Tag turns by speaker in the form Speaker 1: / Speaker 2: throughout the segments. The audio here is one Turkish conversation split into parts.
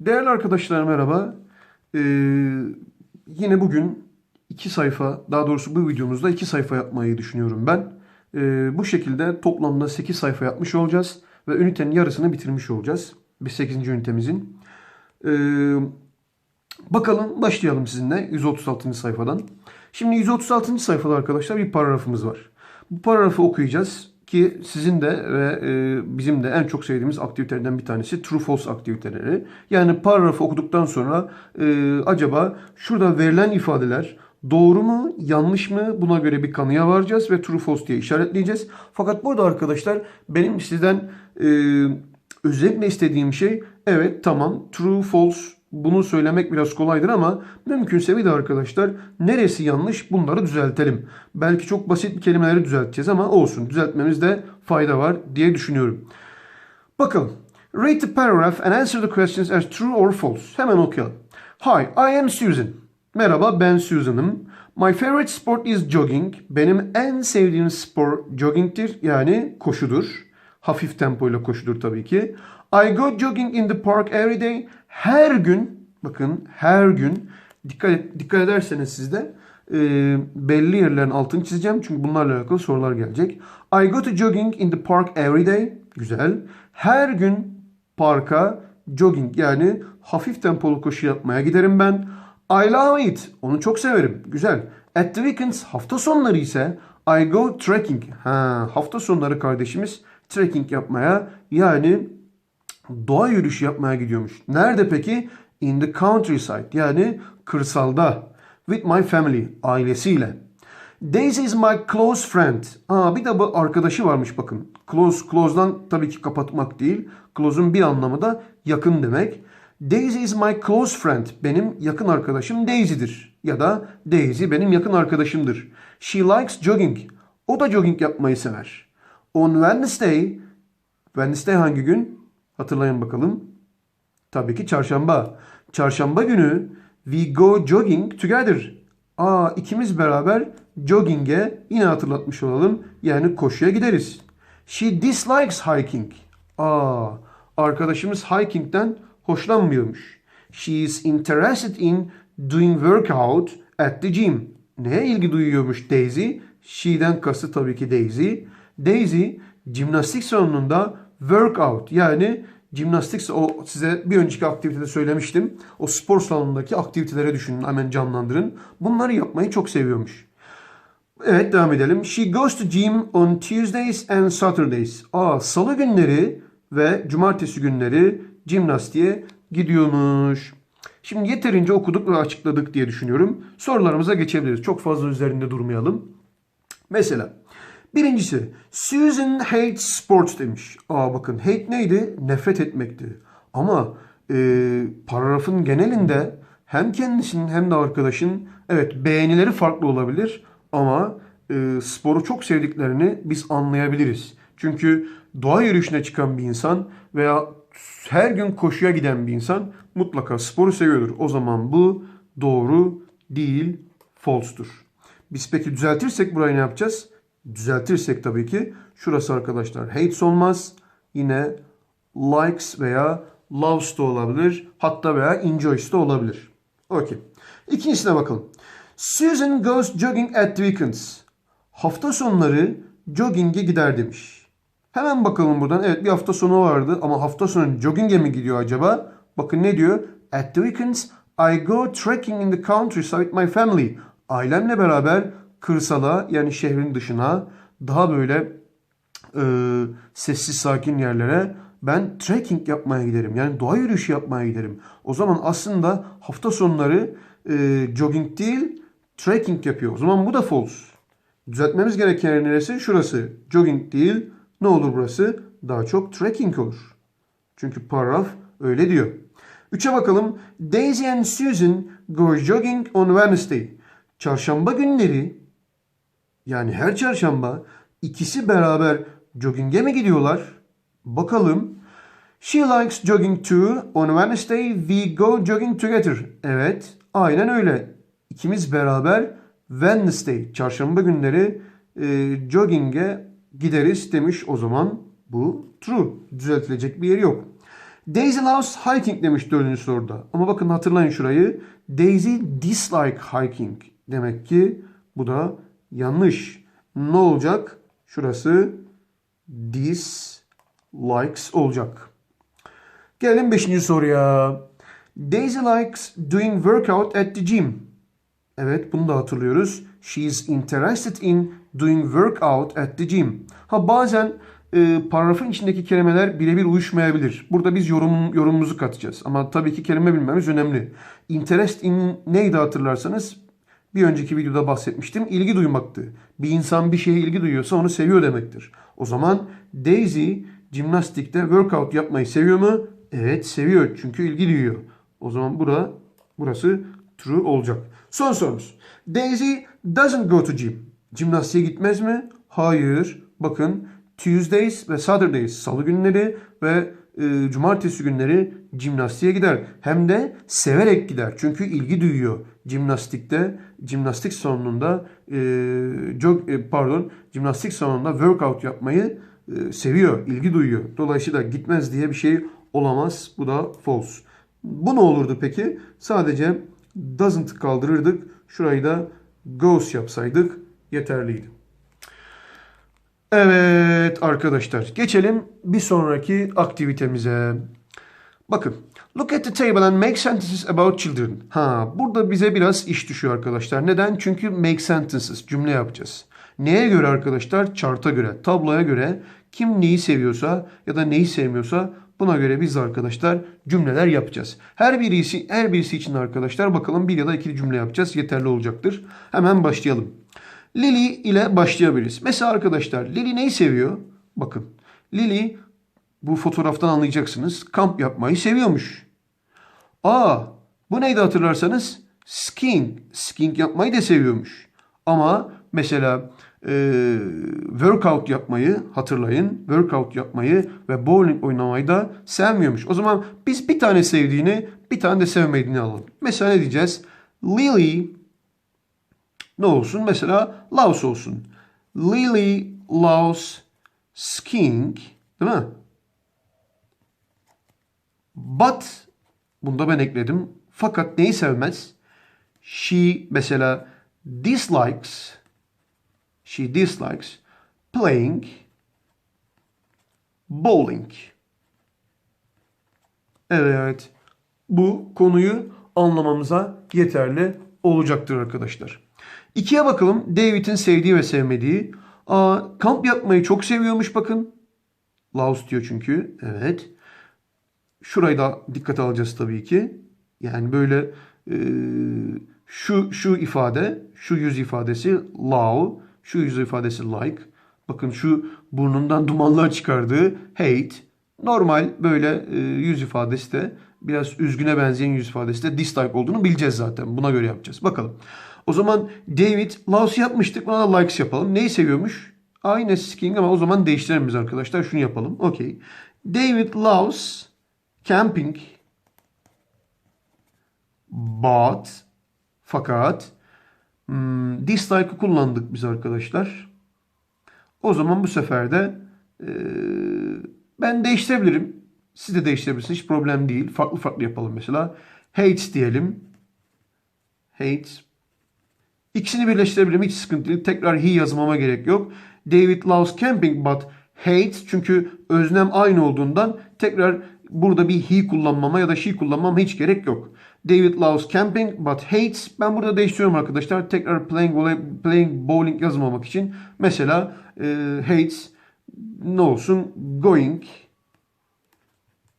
Speaker 1: Değerli arkadaşlar merhaba. Ee, yine bugün iki sayfa, daha doğrusu bu videomuzda iki sayfa yapmayı düşünüyorum ben. Ee, bu şekilde toplamda 8 sayfa yapmış olacağız ve ünitenin yarısını bitirmiş olacağız. Bir 8. ünitemizin. Ee, bakalım başlayalım sizinle 136. sayfadan. Şimdi 136. sayfada arkadaşlar bir paragrafımız var. Bu paragrafı okuyacağız ki sizin de ve e, bizim de en çok sevdiğimiz aktivitelerden bir tanesi true false aktiviteleri. Yani paragrafı okuduktan sonra e, acaba şurada verilen ifadeler doğru mu yanlış mı buna göre bir kanıya varacağız ve true false diye işaretleyeceğiz. Fakat burada arkadaşlar benim sizden e, özellikle istediğim şey evet tamam true false bunu söylemek biraz kolaydır ama mümkünse bir de arkadaşlar neresi yanlış bunları düzeltelim. Belki çok basit bir kelimeleri düzelteceğiz ama olsun düzeltmemizde fayda var diye düşünüyorum. Bakalım. Read the paragraph and answer the questions as true or false. Hemen okuyalım. Hi, I am Susan. Merhaba ben Susan'ım. My favorite sport is jogging. Benim en sevdiğim spor joggingtir yani koşudur. Hafif tempoyla koşudur tabii ki. I go jogging in the park every day. Her gün, bakın her gün dikkat, dikkat ederseniz siz de e, belli yerlerin altını çizeceğim. Çünkü bunlarla alakalı sorular gelecek. I go to jogging in the park every day. Güzel. Her gün parka jogging yani hafif tempolu koşu yapmaya giderim ben. I love it. Onu çok severim. Güzel. At the weekends hafta sonları ise I go trekking. Ha, hafta sonları kardeşimiz trekking yapmaya yani doğa yürüyüşü yapmaya gidiyormuş. Nerede peki? In the countryside yani kırsalda. With my family ailesiyle. Daisy is my close friend. Aa, bir de bu arkadaşı varmış bakın. Close, close'dan tabii ki kapatmak değil. Close'un bir anlamı da yakın demek. Daisy is my close friend. Benim yakın arkadaşım Daisy'dir. Ya da Daisy benim yakın arkadaşımdır. She likes jogging. O da jogging yapmayı sever. On Wednesday, Wednesday hangi gün? Hatırlayın bakalım. Tabii ki çarşamba. Çarşamba günü we go jogging together. Aa ikimiz beraber jogging'e yine hatırlatmış olalım. Yani koşuya gideriz. She dislikes hiking. Aa arkadaşımız hiking'den hoşlanmıyormuş. She is interested in doing workout at the gym. Neye ilgi duyuyormuş Daisy? She'den kastı tabii ki Daisy. Daisy jimnastik salonunda workout yani jimnastik o size bir önceki aktivitede söylemiştim. O spor salonundaki aktivitelere düşünün hemen canlandırın. Bunları yapmayı çok seviyormuş. Evet devam edelim. She goes to gym on Tuesdays and Saturdays. Aa salı günleri ve cumartesi günleri jimnastiğe gidiyormuş. Şimdi yeterince okuduk ve açıkladık diye düşünüyorum. Sorularımıza geçebiliriz. Çok fazla üzerinde durmayalım. Mesela birincisi Susan hates sports demiş. Aa bakın hate neydi? Nefret etmekti. Ama e, paragrafın genelinde hem kendisinin hem de arkadaşın evet beğenileri farklı olabilir ama e, sporu çok sevdiklerini biz anlayabiliriz. Çünkü doğa yürüyüşüne çıkan bir insan veya her gün koşuya giden bir insan mutlaka sporu seviyordur. O zaman bu doğru değil, false'tur. Biz peki düzeltirsek burayı ne yapacağız? Düzeltirsek tabii ki şurası arkadaşlar hates olmaz. Yine likes veya loves da olabilir. Hatta veya enjoys da olabilir. Okey. İkincisine bakalım. Susan goes jogging at weekends. Hafta sonları jogging'e gider demiş. Hemen bakalım buradan. Evet bir hafta sonu vardı ama hafta sonu jogging'e mi gidiyor acaba? Bakın ne diyor? At the weekends I go trekking in the countryside with my family. Ailemle beraber kırsala yani şehrin dışına daha böyle e, sessiz sakin yerlere ben trekking yapmaya giderim. Yani doğa yürüyüşü yapmaya giderim. O zaman aslında hafta sonları e, jogging değil trekking yapıyor. O zaman bu da false. Düzeltmemiz gereken yer neresi? Şurası. Jogging değil. Ne olur burası? Daha çok trekking olur. Çünkü paragraf öyle diyor. Üçe bakalım. Daisy and Susan go jogging on Wednesday. Çarşamba günleri yani her çarşamba ikisi beraber jogging'e mi gidiyorlar? Bakalım. She likes jogging too. On Wednesday we go jogging together. Evet, aynen öyle. İkimiz beraber Wednesday, çarşamba günleri e, jogging'e gideriz demiş o zaman. Bu true. Düzeltilecek bir yeri yok. Daisy loves hiking demiş dördüncü soruda. Ama bakın hatırlayın şurayı. Daisy dislike hiking. Demek ki bu da yanlış. Ne olacak? Şurası dislikes olacak. Gelelim beşinci soruya. Daisy likes doing workout at the gym. Evet bunu da hatırlıyoruz. She is interested in doing workout at the gym. Ha bazen e, paragrafın içindeki kelimeler birebir uyuşmayabilir. Burada biz yorum, yorumumuzu katacağız. Ama tabii ki kelime bilmemiz önemli. Interest in neydi hatırlarsanız bir önceki videoda bahsetmiştim. İlgi duymaktı. Bir insan bir şeye ilgi duyuyorsa onu seviyor demektir. O zaman Daisy jimnastikte workout yapmayı seviyor mu? Evet seviyor çünkü ilgi duyuyor. O zaman bura, burası true olacak. Son sorumuz. Daisy doesn't go to gym. Jimnastiğe gitmez mi? Hayır. Bakın Tuesdays ve Saturdays salı günleri ve e, cumartesi günleri jimnastiğe gider. Hem de severek gider. Çünkü ilgi duyuyor. Jimnastikte, jimnastik salonunda e, e, pardon, jimnastik salonunda workout yapmayı e, seviyor, ilgi duyuyor. Dolayısıyla gitmez diye bir şey olamaz. Bu da false. Bu ne olurdu peki? Sadece doesn't kaldırırdık. Şurayı da goes yapsaydık yeterliydi. Evet arkadaşlar geçelim bir sonraki aktivitemize. Bakın. Look at the table and make sentences about children. Ha, burada bize biraz iş düşüyor arkadaşlar. Neden? Çünkü make sentences cümle yapacağız. Neye göre arkadaşlar? Chart'a göre, tabloya göre kim neyi seviyorsa ya da neyi sevmiyorsa buna göre biz arkadaşlar cümleler yapacağız. Her birisi her birisi için arkadaşlar bakalım bir ya da ikili cümle yapacağız. Yeterli olacaktır. Hemen başlayalım. Lily ile başlayabiliriz. Mesela arkadaşlar Lily neyi seviyor? Bakın. Lily bu fotoğraftan anlayacaksınız. Kamp yapmayı seviyormuş. Aa, bu neydi hatırlarsanız? Skiing. Skiing yapmayı da seviyormuş. Ama mesela e, workout yapmayı hatırlayın. Workout yapmayı ve bowling oynamayı da sevmiyormuş. O zaman biz bir tane sevdiğini, bir tane de sevmediğini alalım. Mesela ne diyeceğiz? Lily ne olsun? Mesela loves olsun. Lily loves skiing. Değil mi? But bunda ben ekledim. Fakat neyi sevmez? She mesela dislikes she dislikes playing bowling. Evet. Bu konuyu anlamamıza yeterli olacaktır arkadaşlar. İkiye bakalım. David'in sevdiği ve sevmediği. Aa, kamp yapmayı çok seviyormuş bakın. Laos diyor çünkü. Evet. Şurayı da dikkate alacağız tabii ki. Yani böyle e, şu şu ifade, şu yüz ifadesi love, şu yüz ifadesi like. Bakın şu burnundan dumanlar çıkardığı hate. Normal böyle e, yüz ifadesi de biraz üzgüne benzeyen yüz ifadesi de dislike olduğunu bileceğiz zaten. Buna göre yapacağız. Bakalım. O zaman David loves yapmıştık. Buna da likes yapalım. Neyi seviyormuş? Aynı skiing ama o zaman değiştirelim biz arkadaşlar. Şunu yapalım. Okey. David loves camping but fakat hmm, dislike'ı kullandık biz arkadaşlar. O zaman bu sefer de e, ben değiştirebilirim. Siz de değiştirebilirsiniz. Hiç problem değil. Farklı farklı yapalım mesela. Hates diyelim. Hates. İkisini birleştirebilirim. Hiç sıkıntı değil. Tekrar he yazmama gerek yok. David loves camping but hates çünkü öznem aynı olduğundan tekrar burada bir he kullanmama ya da she kullanmam hiç gerek yok. David loves camping but hates. Ben burada değiştiriyorum arkadaşlar. Tekrar playing, playing bowling yazmamak için. Mesela e, hates ne olsun? Going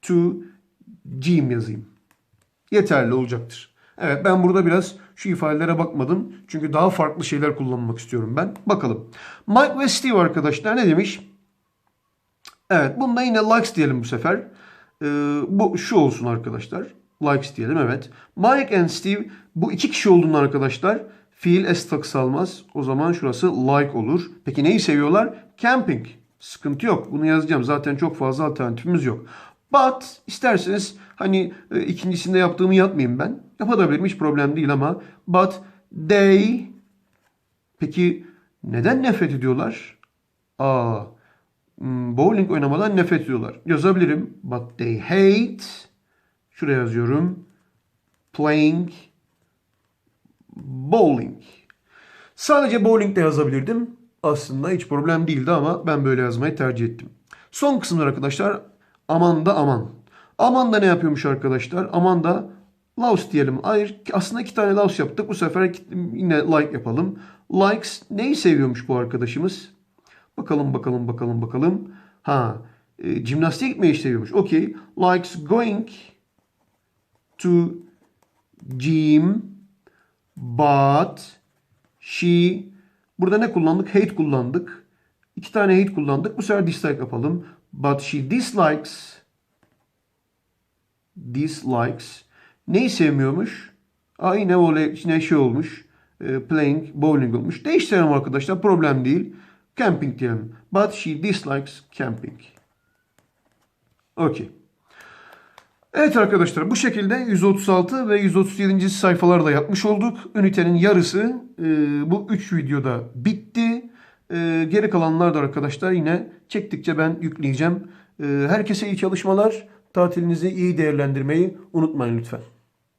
Speaker 1: to gym yazayım. Yeterli olacaktır. Evet ben burada biraz şu ifadelere bakmadım. Çünkü daha farklı şeyler kullanmak istiyorum ben. Bakalım. Mike ve Steve arkadaşlar ne demiş? Evet bunda yine likes diyelim bu sefer. Ee, bu şu olsun arkadaşlar. Likes diyelim evet. Mike and Steve bu iki kişi olduğunda arkadaşlar fiil s takısı almaz. O zaman şurası like olur. Peki neyi seviyorlar? Camping. Sıkıntı yok. Bunu yazacağım. Zaten çok fazla alternatifimiz yok. But isterseniz hani e, ikincisinde yaptığımı yapmayayım ben. Yapabilirim hiç problem değil ama but they peki neden nefret ediyorlar? Aa Hmm, Bowling oynamadan nefret ediyorlar. Yazabilirim. But they hate. Şuraya yazıyorum. Playing bowling. Sadece bowling de yazabilirdim. Aslında hiç problem değildi ama ben böyle yazmayı tercih ettim. Son kısımlar arkadaşlar. Aman da aman. Aman da ne yapıyormuş arkadaşlar? Aman da Laos diyelim. Hayır aslında iki tane Laos yaptık. Bu sefer yine like yapalım. Likes neyi seviyormuş bu arkadaşımız? Bakalım bakalım bakalım bakalım. Ha e, jimnastiğe gitmeyi seviyormuş. Okey. Likes going to gym but she burada ne kullandık? Hate kullandık. İki tane hate kullandık. Bu sefer dislike yapalım. But she dislikes dislikes neyi sevmiyormuş? Aa yine voley, yine şey olmuş. E, playing, bowling olmuş. Değiştirelim arkadaşlar. Problem değil. Camping diyelim. But she dislikes camping. Okey. Evet arkadaşlar bu şekilde 136 ve 137. sayfalarda yapmış olduk. Ünitenin yarısı e, bu 3 videoda bitti. E, geri kalanlar da arkadaşlar yine çektikçe ben yükleyeceğim. E, herkese iyi çalışmalar. Tatilinizi iyi değerlendirmeyi unutmayın lütfen.